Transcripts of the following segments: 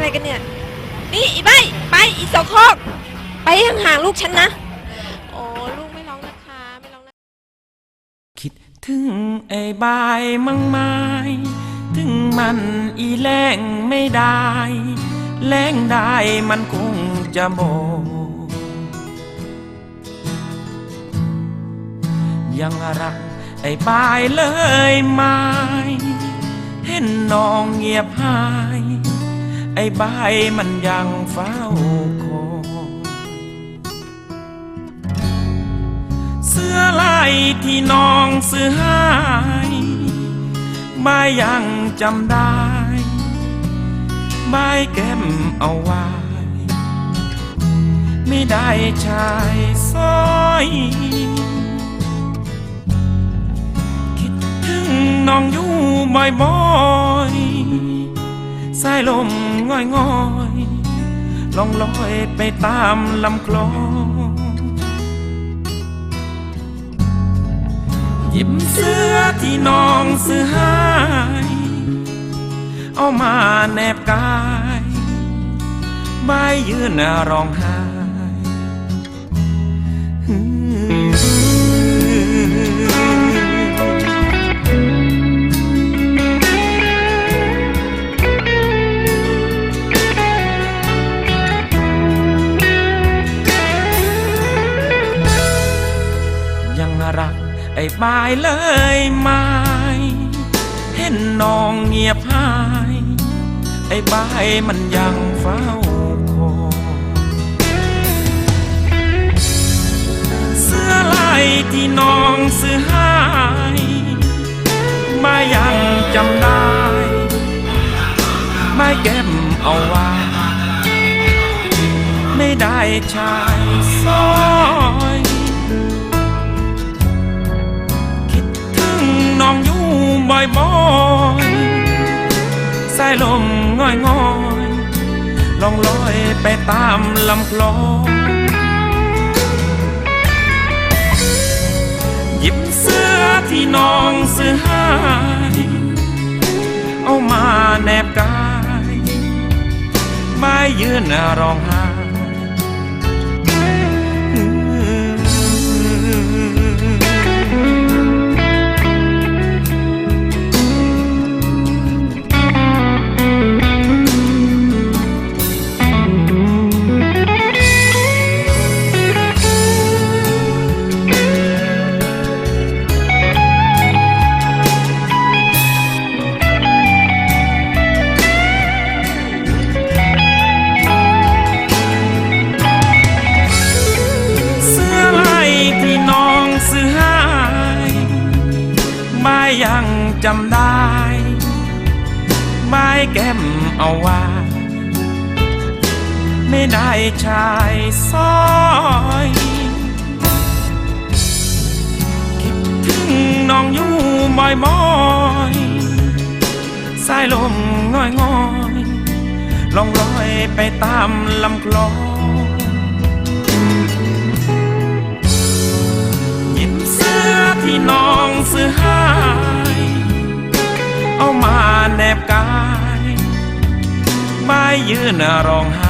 อะไรกันเนี่ย นี่อีใบไปอีสองคอกไปห่างๆลูกฉันนะ โอ้ลูกไม่ร้องนะคะไม่ร้องนะคิดถึงไอ้บายมั่งไม้ถึงมันอีแรงไม่ได้ แรงได้มันคงจะโมยังรักไอ้บายเลยไหมเห็นน้องเงียบหาย ไอ้บมันยังเฝ้าคอยเสื้อลายที่น้องซื้อให้ไม่ยังจำได้ไม่แก้มเอาไว้ ไม่ได้ชายสร้อยคิดถึงน้องอยู่บ่อยๆสายลม ง่อยง่อยล่องลอยไปตามลำคลองหยิบเสื้อที่น้องซื้อให้เอามาแนบกายใบยืนร้องไห้ รัก ไอ้บายเลยไหมเห็นน้องเงียบหาย ไอ้บายมันยังเฝ้าคอยเสื้อลายที่น้องซื้อให้มายังจำได้ไม่เก็บเอาไว้ไม่ได้ชายซอย บ่อยสายลมง่อยง่อยลองลอยไปตามลำคลองหยิบเสื้อที่น้องซื้อให้เอามาแนบกาย ไม่ยืนร้องไห้ จำได้ ไม่แก้มเอาไว้ไม่ได้ชายซอยคิดถึงน้องอยู่บ่อยๆสายลมง่อยง่อยลองลอยไปตามลำคลอง ยืนร้องไห้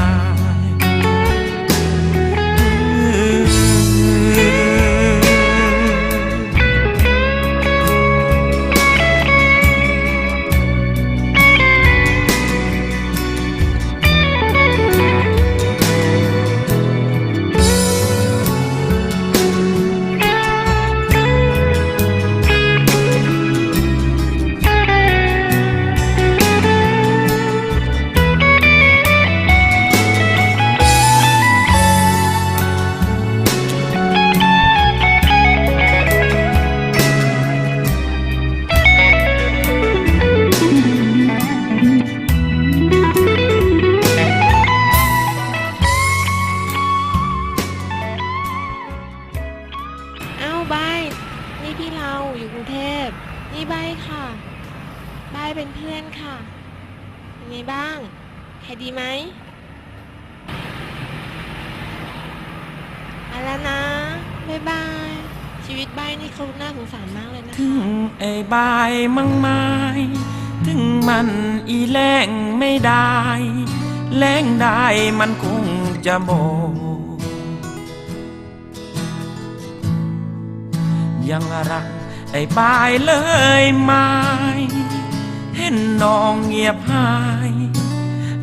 พี่อยู่กรุงเทพ นี่ใบค่ะ ใบเป็นเพื่อนค่ะเป็นไงบ้างใครดีไหมไปแล้วนะ บ๊ายบาย ชีวิตใบนี่เขาน่าสงสารมากเลยนะถึงไอ้บายมั่งไม้ถึงมันอีแรงไม่ได้แล้งได้มันคงจะบอกยังรัก ไอ้บายเลยไม้เห็นน้องเงียบหาย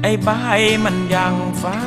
ไอ้บายมันยังเฝ้า